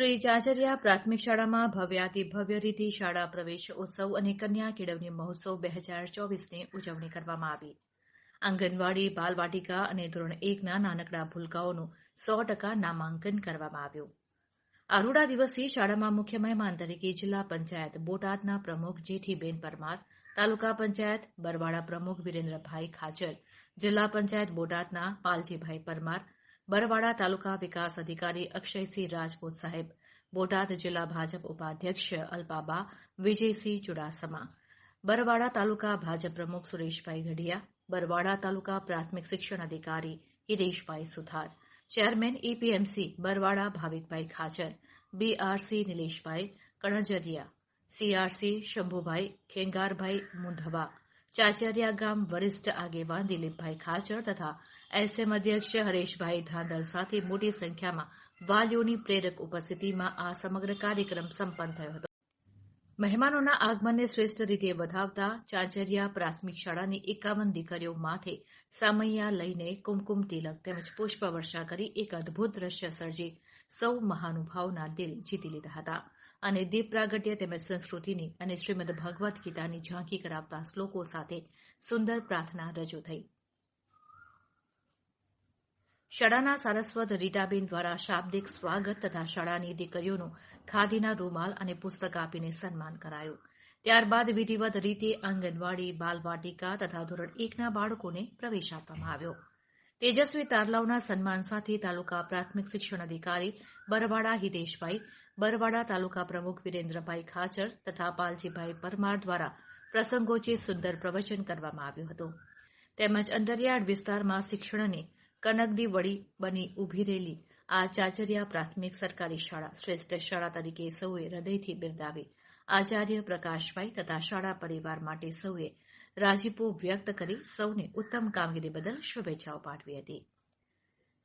શ્રી ચાચરિયા પ્રાથમિક શાળામાં ભવ્યાતિ ભવ્ય રીતે શાળા પ્રવેશ ઉત્સવ અને કન્યા કેળવણી મહોત્સવ બે હજાર ચોવીસની ઉજવણી કરવામાં આવી. આંગણવાડી, બાલવાટિકા અને ધોરણ એકના નાનકડા ભૂલકાઓનું સો ટકા નામાંકન કરવામાં આવ્યું. આરૂડા દિવસથી શાળામાં મુખ્ય મહેમાન તરીકે જિલ્લા પંચાયત બોટાદના પ્રમુખ જેઠીબેન પરમાર, તાલુકા પંચાયત બરવાડા પ્રમુખ વિરેન્દ્રભાઈ ખાચર, જિલ્લા પંચાયત બોટાદના પાલજીભાઈ પરમાર બરવાડા તાલુકા વિકાસ અધિકારી અક્ષયસિંહ રાજપૂત સાહેબ બોટાદ જિલ્લા ભાજપ ઉપાધ્યક્ષ અલ્પાબા વિજયસિંહ ચુડાસમા બરવાડા તાલુકા ભાજપ પ્રમુખ સુરેશભાઈ ગઢિયા બરવાડા તાલુકા પ્રાથમિક શિક્ષણ અધિકારી Hireshbhai Suthar chairman APMC Barwada Bhavikbhai Khachar BRC Nileshbhai Kanjariya CRC Shambhubhai Khengarbhai Mundhva ચાચરિયા ગામ વરિષ્ઠ આગેવાન દિલીપભાઈ ખાચર તથા એસએમ અધ્યક્ષ હરેશભાઈ ધાંધલ સાથે મોટી સંખ્યામાં વાલીઓની પ્રેરક ઉપસ્થિતિમાં આ સમગ્ર કાર્યક્રમ સંપન્ન થયો હતો. મહેમાનોના આગમનને શ્રેષ્ઠ રીતે વધાવતા ચાંચરિયા પ્રાથમિક શાળાની એકાવન દીકરીઓ માથે સામૈયા લઈને કુમકુમ તિલક તેમજ પુષ્પવર્ષા કરી એક અદભુત દ્રશ્ય સર્જી સૌ મહાનુભાવના દિલ જીતી લીધા હતા. અને દીપ પ્રાગટ્ય તેમજ સંસ્કૃતિની અને શ્રીમદ ભગવદ્ ગીતાની ઝાંખી કરાવતા શ્લોકો સાથે સુંદર પ્રાર્થના રજૂ થઈ. શાળાના સારસ્વત રીટાબેન દ્વારા શાબ્દિક સ્વાગત તથા શાળાની દીકરીઓનું ખાદીના રૂમાલ અને પુસ્તક આપીને સન્માન કરાયું. ત્યારબાદ વિધિવત રીતે આંગણવાડી, બાલવાટિકા તથા ધોરણ એકના બાળકોને પ્રવેશ આપવામાં આવ્યો. તેજસ્વી તારલાઓના સન્માન સાથે તાલુકા પ્રાથમિક શિક્ષણ અધિકારી બરવાડા હિતેશભાઈ, બરવાડા તાલુકા પ્રમુખ વિરેન્દ્રભાઈ ખાચર તથા પાલજીભાઈ પરમાર દ્વારા પ્રસંગોચે સુંદર પ્રવચન કરવામાં આવ્યું હતું. તેમજ અંતરિયાળ વિસ્તારમાં શિક્ષણને કનકદી વળી બની ઊભી રહેલી આ ચાચરિયા પ્રાથમિક સરકારી શાળા, શ્રેષ્ઠ શાળા તરીકે સૌએ હૃદયથી બિરદાવી આચાર્ય પ્રકાશભાઈ તથા શાળા પરિવાર માટે સૌએ રાજીપો વ્યક્ત કરી સૌને ઉત્તમ કામગીરી બદલ શુભેચ્છાઓ પાઠવી હતી.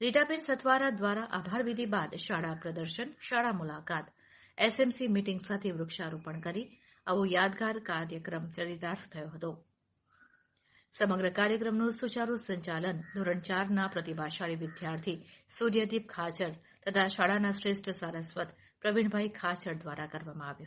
રીટાબેન સથવારા દ્વારા આભાર વિધિ બાદ શાળા પ્રદર્શન, શાળા મુલાકાત, એસએમસી મીટિંગ સાથે વૃક્ષારોપણ કરી આવો યાદગાર કાર્યક્રમ ચરિતાર્થ થયો હતો. સમગ્ર કાર્યક્રમનું સુચારુ સંચાલન ધોરણ ચારના પ્રતિભાશાળી વિદ્યાર્થી સૂર્યદીપ ખાચર તથા શાળાના શ્રેષ્ઠ સારસ્વત પ્રવીણભાઈ ખાચર દ્વારા કરવામાં આવ્યું.